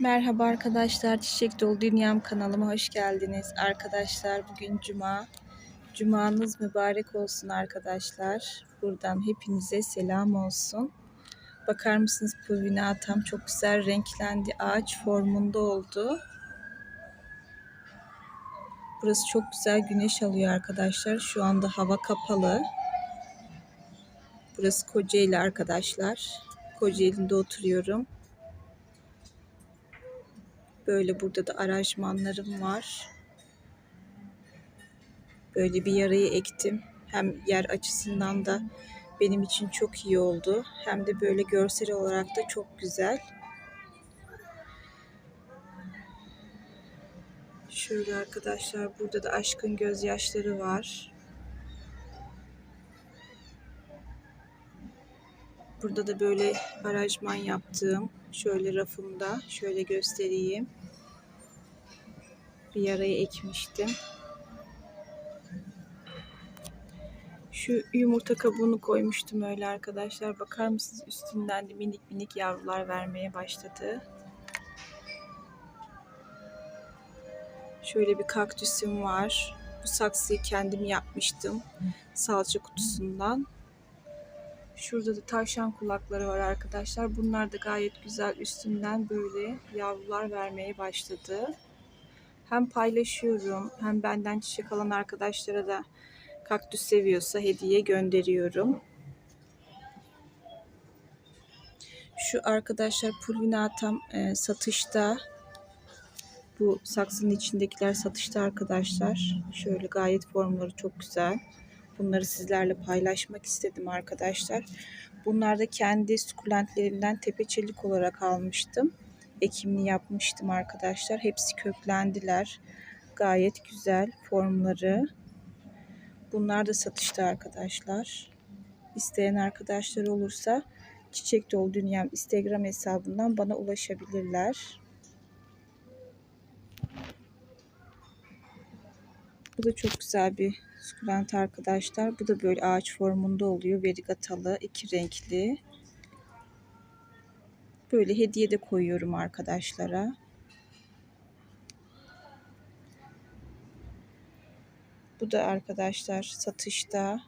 Merhaba arkadaşlar, Çiçek Dolu Dünyam kanalıma hoş geldiniz. Arkadaşlar bugün Cuma. Cumanız mübarek olsun arkadaşlar. Buradan hepinize selam olsun. Bakar mısınız pulvina tam çok güzel renklendi. Ağaç formunda oldu. Burası çok güzel güneş alıyor arkadaşlar. Şu anda hava kapalı. Burası Kocaeli arkadaşlar. Kocaeli'nde oturuyorum. Böyle burada da aranjmanlarım var. Böyle bir yarayı ektim. Hem yer açısından da benim için çok iyi oldu. Hem de böyle görsel olarak da çok güzel. Şöyle arkadaşlar burada da aşkın gözyaşları var. Burada da böyle aranjman yaptığım şöyle rafımda şöyle göstereyim. Bir yaraya ekmiştim. Şu yumurta kabuğunu koymuştum öyle arkadaşlar. Bakar mısınız üstünden de minik minik yavrular vermeye başladı. Şöyle bir kaktüsüm var. Bu saksıyı kendim yapmıştım. Salça kutusundan. Şurada da tavşan kulakları var arkadaşlar. Bunlar da gayet güzel üstünden böyle yavrular vermeye başladı. Hem paylaşıyorum hem benden çiçek alan arkadaşlara da kaktüs seviyorsa hediye gönderiyorum. Şu arkadaşlar pulvinatam e, satışta. Bu saksının içindekiler satışta arkadaşlar. Şöyle gayet formları çok güzel. Bunları sizlerle paylaşmak istedim arkadaşlar. Bunlar da kendi sukulentlerimden tepeçelik olarak almıştım. Ekimini yapmıştım arkadaşlar. Hepsi köklendiler. Gayet güzel formları. Bunlar da satışta arkadaşlar. İsteyen arkadaşlar olursa Çiçek Dolu Dünyam Instagram hesabından bana ulaşabilirler. Bu da çok güzel bir sukulent arkadaşlar. Bu da böyle ağaç formunda oluyor. Verigatalı, iki renkli. Böyle hediye de koyuyorum arkadaşlara. Bu da arkadaşlar satışta.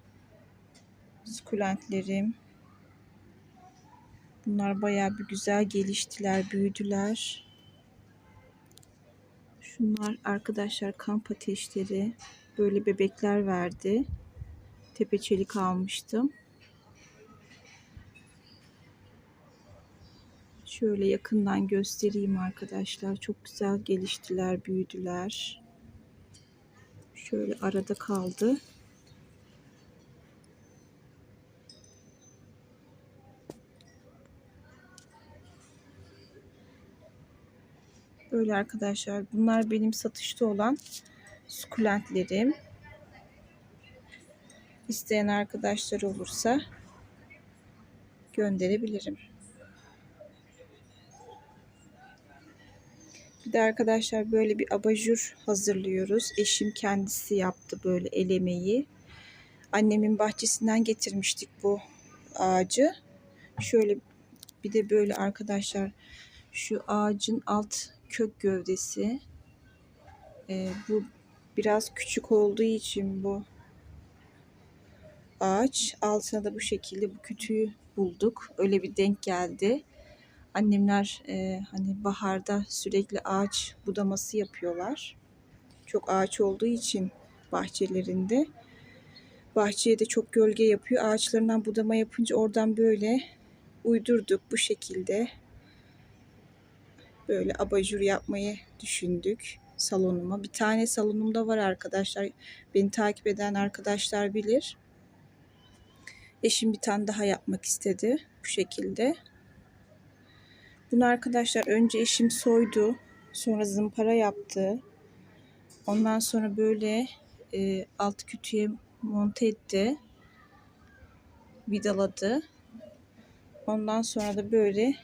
Sukulentlerim. Bunlar bayağı bir güzel geliştiler, büyüdüler. Şunlar arkadaşlar kamp ateşleri. Böyle bebekler verdi. Tepe çelik almıştım. Şöyle yakından göstereyim arkadaşlar. Çok güzel geliştiler, büyüdüler. Şöyle arada kaldı. Böyle arkadaşlar. Bunlar benim satışta olan sukulentlerim. İsteyen arkadaşlar olursa gönderebilirim. Bir de arkadaşlar böyle bir abajur hazırlıyoruz. Eşim kendisi yaptı böyle el emeği. Annemin bahçesinden getirmiştik bu ağacı. Şöyle bir de böyle arkadaşlar şu ağacın alt kök gövdesi. Ee, bu biraz küçük olduğu için bu ağaç altına da bu şekilde bu kütüğü bulduk. Öyle bir denk geldi. Annemler e, hani baharda sürekli ağaç budaması yapıyorlar. Çok ağaç olduğu için bahçelerinde. Bahçeye de çok gölge yapıyor. Ağaçlarından budama yapınca oradan böyle uydurduk bu şekilde. Böyle abajur yapmayı düşündük salonuma. Bir tane salonumda var arkadaşlar. Beni takip eden arkadaşlar bilir. Eşim bir tane daha yapmak istedi bu şekilde. Bunu arkadaşlar önce eşim soydu. Sonra zımpara yaptı. Ondan sonra böyle e, alt kütüye monte etti. Vidaladı. Ondan sonra da böyle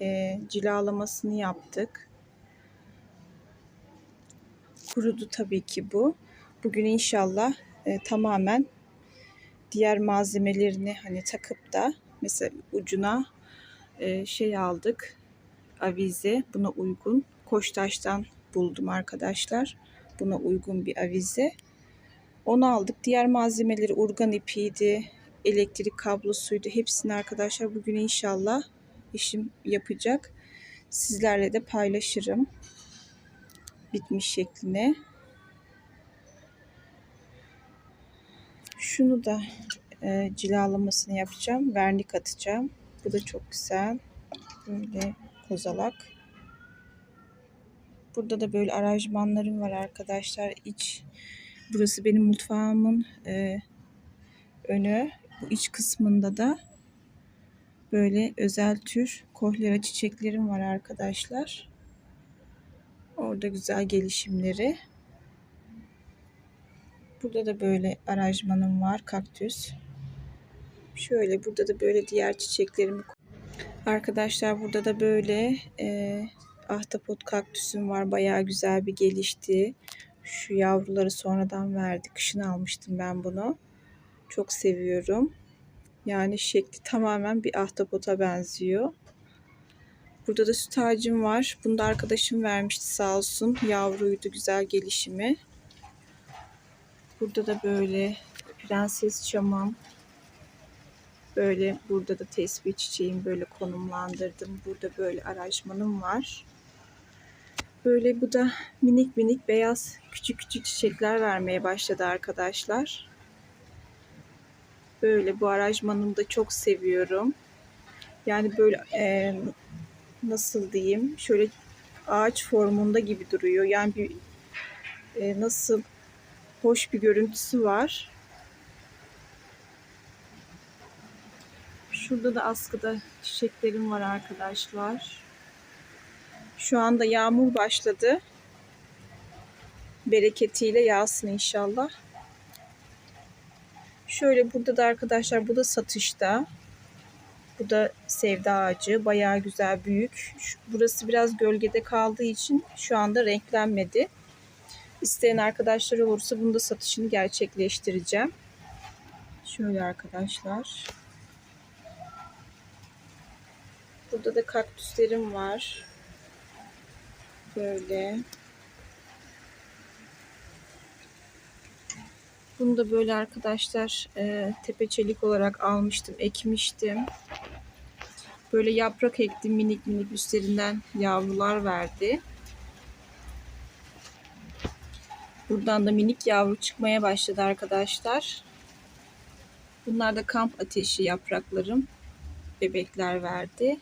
e, cilalamasını yaptık. Kurudu tabii ki bu. Bugün inşallah e, tamamen diğer malzemelerini hani takıp da mesela ucuna e, şey aldık. avize. Buna uygun. Koçtaş'tan buldum arkadaşlar. Buna uygun bir avize. Onu aldık. Diğer malzemeleri urgan ipiydi, elektrik kablosuydu. Hepsini arkadaşlar bugün inşallah işim yapacak. Sizlerle de paylaşırım. Bitmiş şekline. Şunu da e, cilalamasını yapacağım. Vernik atacağım. Bu da çok güzel. Böyle kozalak. Burada da böyle aranjmanlarım var arkadaşlar. İç burası benim mutfağımın e, önü. Bu iç kısmında da böyle özel tür kohlera çiçeklerim var arkadaşlar. Orada güzel gelişimleri. Burada da böyle aranjmanım var. Kaktüs. Şöyle burada da böyle diğer çiçeklerimi Arkadaşlar burada da böyle e, ahtapot kaktüsüm var. Bayağı güzel bir gelişti. Şu yavruları sonradan verdi. Kışın almıştım ben bunu. Çok seviyorum. Yani şekli tamamen bir ahtapota benziyor. Burada da süt ağacım var. Bunu da arkadaşım vermişti sağ olsun. Yavruydu güzel gelişimi. Burada da böyle prenses çamam. Böyle burada da tesbih çiçeğim böyle konumlandırdım. Burada böyle aranjmanım var. Böyle bu da minik minik beyaz küçük küçük çiçekler vermeye başladı arkadaşlar. Böyle bu aranjmanımı da çok seviyorum. Yani böyle e, nasıl diyeyim şöyle ağaç formunda gibi duruyor. Yani bir e, nasıl hoş bir görüntüsü var. Şurada da askıda çiçeklerim var arkadaşlar. Şu anda yağmur başladı. Bereketiyle yağsın inşallah. Şöyle burada da arkadaşlar bu da satışta. Bu da sevda ağacı. Bayağı güzel büyük. Burası biraz gölgede kaldığı için şu anda renklenmedi. İsteyen arkadaşlar olursa bunu da satışını gerçekleştireceğim. Şöyle arkadaşlar. Burada da kaktüslerim var. Böyle. Bunu da böyle arkadaşlar e, tepeçelik olarak almıştım, ekmiştim. Böyle yaprak ektim minik minik üstlerinden yavrular verdi. Buradan da minik yavru çıkmaya başladı arkadaşlar. Bunlar da kamp ateşi yapraklarım. Bebekler verdi.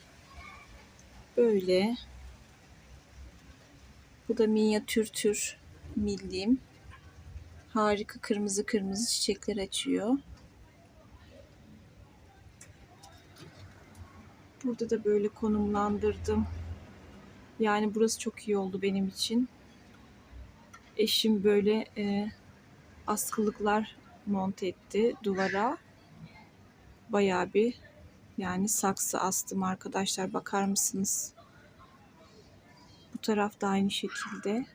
Böyle. Bu da minyatür tür millim. Harika kırmızı kırmızı çiçekler açıyor. Burada da böyle konumlandırdım. Yani burası çok iyi oldu benim için. Eşim böyle e, askılıklar monte etti duvara. Bayağı bir yani saksı astım arkadaşlar. Bakar mısınız? Bu taraf da aynı şekilde.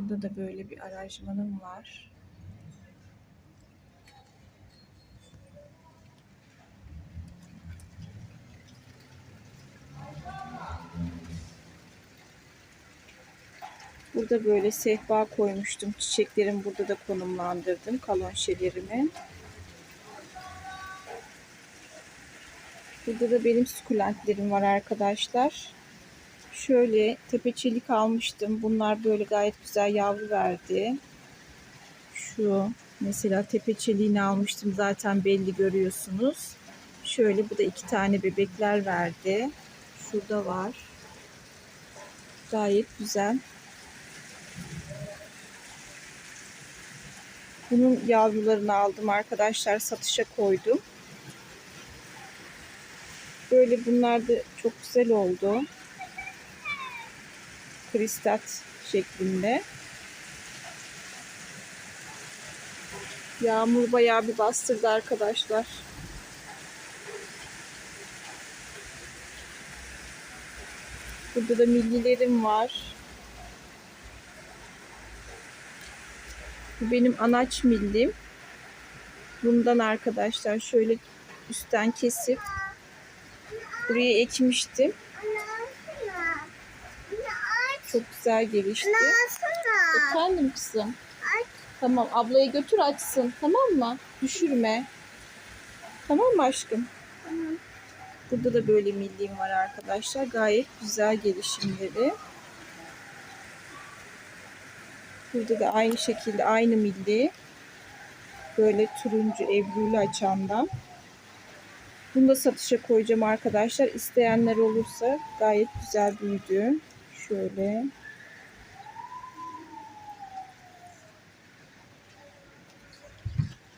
Burada da böyle bir aranjmanım var. Burada böyle sehpa koymuştum. Çiçeklerimi burada da konumlandırdım. Kalonşelerimi. Burada da benim sukulentlerim var arkadaşlar. Şöyle tepeçelik almıştım. Bunlar böyle gayet güzel yavru verdi. Şu mesela tepeçeliğini almıştım. Zaten belli görüyorsunuz. Şöyle bu da iki tane bebekler verdi. Şurada var. Gayet güzel. Bunun yavrularını aldım arkadaşlar. Satışa koydum. Böyle bunlar da çok güzel oldu. Kristat şeklinde. Yağmur bayağı bir bastırdı arkadaşlar. Burada da millilerim var. Bu benim anaç millim. Bundan arkadaşlar şöyle üstten kesip buraya ekmiştim. Çok güzel gelişti. Efendim kızım. Tamam ablaya götür açsın. Tamam mı? Düşürme. Tamam mı aşkım? Burada da böyle milliğim var arkadaşlar. Gayet güzel gelişimleri. Burada da aynı şekilde aynı milli. Böyle turuncu ebruli açandan. Bunu da satışa koyacağım arkadaşlar. İsteyenler olursa gayet güzel büyüdü. Şöyle.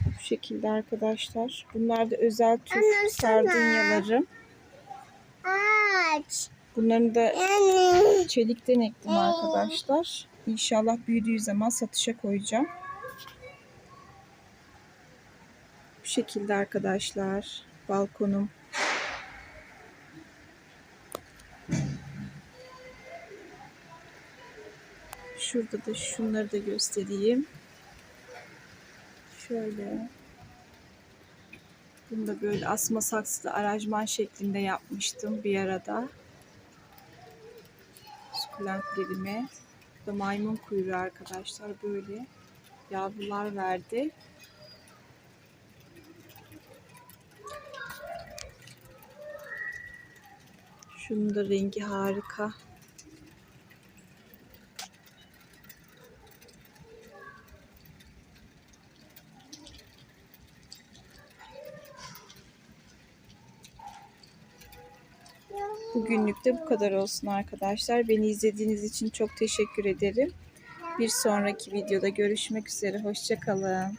Bu şekilde arkadaşlar. Bunlar da özel tür Anne, sana. sardunyalarım. Aç. Bunların da çelikten ektim arkadaşlar. İnşallah büyüdüğü zaman satışa koyacağım. Bu şekilde arkadaşlar. Balkonum. Şurada da şunları da göstereyim. Şöyle. Bunu da böyle asma saksıda aranjman şeklinde yapmıştım bir arada. Sukulentlerime. Bu da maymun kuyruğu arkadaşlar böyle yavrular verdi. Şunun da rengi harika. Bugünlük de bu kadar olsun arkadaşlar. Beni izlediğiniz için çok teşekkür ederim. Bir sonraki videoda görüşmek üzere. Hoşçakalın.